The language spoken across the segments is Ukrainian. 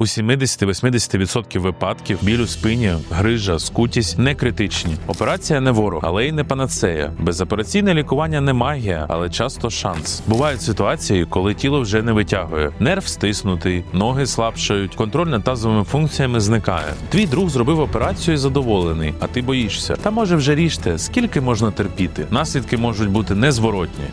У 70-80% випадків біль у спині, грижа, скутість не критичні. Операція не ворог, але й не панацея. Безопераційне лікування не магія, але часто шанс. Бувають ситуації, коли тіло вже не витягує. Нерв стиснутий, ноги слабшають, контроль над тазовими функціями зникає. Твій друг зробив операцію і задоволений, а ти боїшся. Та може вже ріжте, скільки можна терпіти. Наслідки можуть бути незворотні.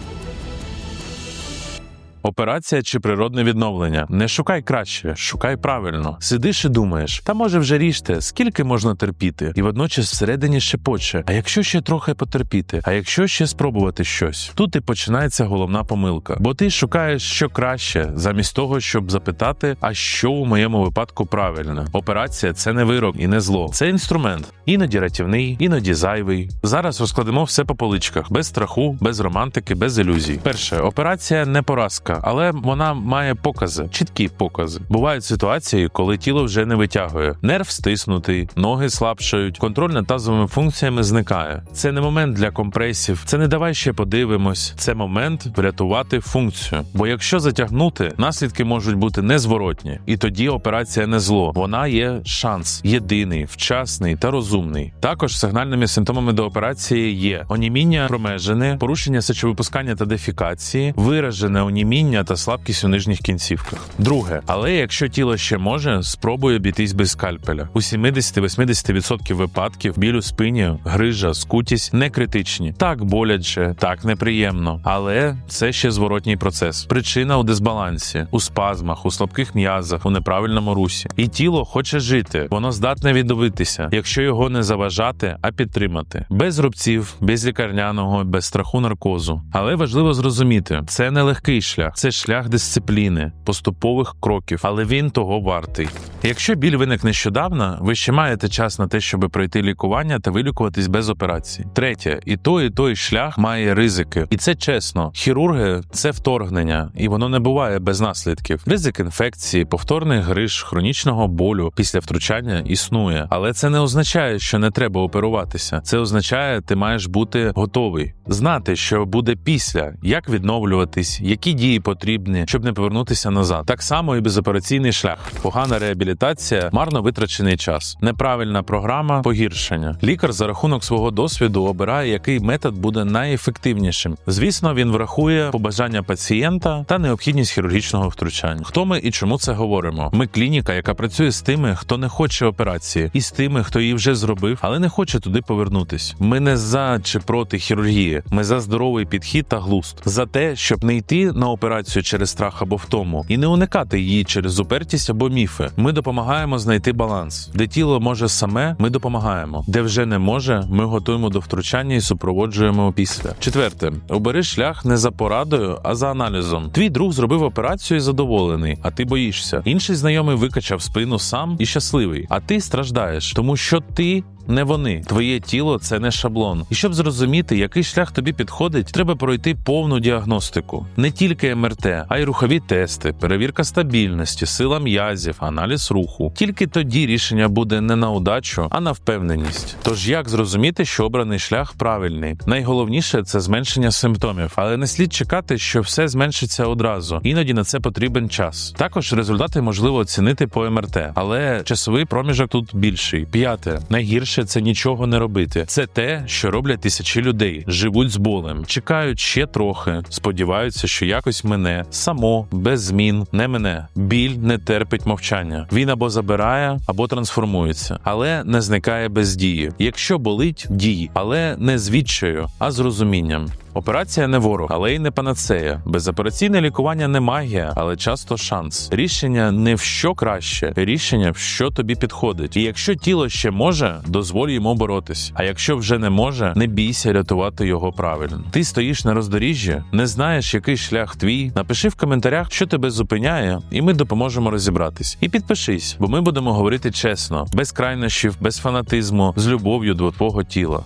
Операція чи природне відновлення. Не шукай краще, шукай правильно. Сидиш і думаєш, та може вже ріжте, скільки можна терпіти, і водночас всередині шепоче. А якщо ще трохи потерпіти, а якщо ще спробувати щось, тут і починається головна помилка, бо ти шукаєш що краще, замість того, щоб запитати, а що у моєму випадку правильно. Операція це не вирок і не зло, це інструмент, іноді рятівний, іноді зайвий. Зараз розкладемо все по поличках, без страху, без романтики, без ілюзій. Перше, операція не поразка але вона має покази, чіткі покази. Бувають ситуації, коли тіло вже не витягує, нерв стиснутий, ноги слабшають, контроль над тазовими функціями зникає. Це не момент для компресів, це не давай ще подивимось. Це момент врятувати функцію. Бо якщо затягнути, наслідки можуть бути незворотні, і тоді операція не зло. Вона є шанс, єдиний, вчасний та розумний. Також сигнальними симптомами до операції є оніміння промежини, порушення сечовипускання та дефікації, виражене оніміння та слабкість у нижніх кінцівках. Друге, але якщо тіло ще може, спробуй обійтись без скальпеля. У 70-80% випадків біль у спині, грижа, скутість не критичні. Так боляче, так неприємно, але це ще зворотній процес. Причина у дисбалансі, у спазмах, у слабких м'язах, у неправильному русі. І тіло хоче жити, воно здатне відновитися, якщо його не заважати, а підтримати. Без рубців, без лікарняного, без страху наркозу. Але важливо зрозуміти, це не легкий шлях, це шлях дисципліни, поступових кроків, але він того вартий. Якщо біль виник нещодавно, ви ще маєте час на те, щоб пройти лікування та вилікуватись без операції. Третє, і той, і той шлях має ризики, і це чесно. Хірурги це вторгнення, і воно не буває без наслідків. Ризик інфекції, повторних гриж, хронічного болю після втручання існує, але це не означає, що не треба оперуватися. Це означає, ти маєш бути готовий, знати, що буде після, як відновлюватись, які дії потрібні, щоб не повернутися назад. Так само і безопераційний шлях, погана реабілітація, марно витрачений час, неправильна програма, погіршення. Лікар за рахунок свого досвіду обирає, який метод буде найефективнішим. Звісно, він врахує побажання пацієнта та необхідність хірургічного втручання. Хто ми і чому це говоримо? Ми клініка, яка працює з тими, хто не хоче операції, і з тими, хто її вже зробив, але не хоче туди повернутись. Ми не за чи проти хірургії. Ми за здоровий підхід та глузд, за те, щоб не йти на операцію через страх або втому, і не уникати її через упертість або міфи. Ми допомагаємо знайти баланс, де тіло може саме, ми допомагаємо, де вже не може, ми готуємо до втручання і супроводжуємо після. Четверте, обери шлях не за порадою, а за аналізом. Твій друг зробив операцію і задоволений, а ти боїшся. Інший знайомий викачав спину сам і щасливий, а ти страждаєш, тому що ти. Не вони, твоє тіло це не шаблон. І щоб зрозуміти, який шлях тобі підходить, треба пройти повну діагностику, не тільки МРТ, а й рухові тести, перевірка стабільності, сила м'язів, аналіз руху. Тільки тоді рішення буде не на удачу, а на впевненість. Тож як зрозуміти, що обраний шлях правильний? Найголовніше це зменшення симптомів, але не слід чекати, що все зменшиться одразу. Іноді на це потрібен час. Також результати можливо оцінити по МРТ, але часовий проміжок тут більший. П'яте найгірше це нічого не робити. Це те, що роблять тисячі людей, живуть з болем, чекають ще трохи, сподіваються, що якось мене само, без змін, не мене. Біль не терпить мовчання. Він або забирає, або трансформується, але не зникає без дії. Якщо болить, дій, але не з відчаю, а з розумінням. Операція не ворог, але й не панацея. Безопераційне лікування не магія, але часто шанс. Рішення не в що краще, рішення в що тобі підходить. І якщо тіло ще може, дозволь йому боротись. А якщо вже не може, не бійся рятувати його правильно. Ти стоїш на роздоріжжі, не знаєш, який шлях твій. Напиши в коментарях, що тебе зупиняє, і ми допоможемо розібратись. І підпишись, бо ми будемо говорити чесно, без крайнощів, без фанатизму, з любов'ю до твого тіла.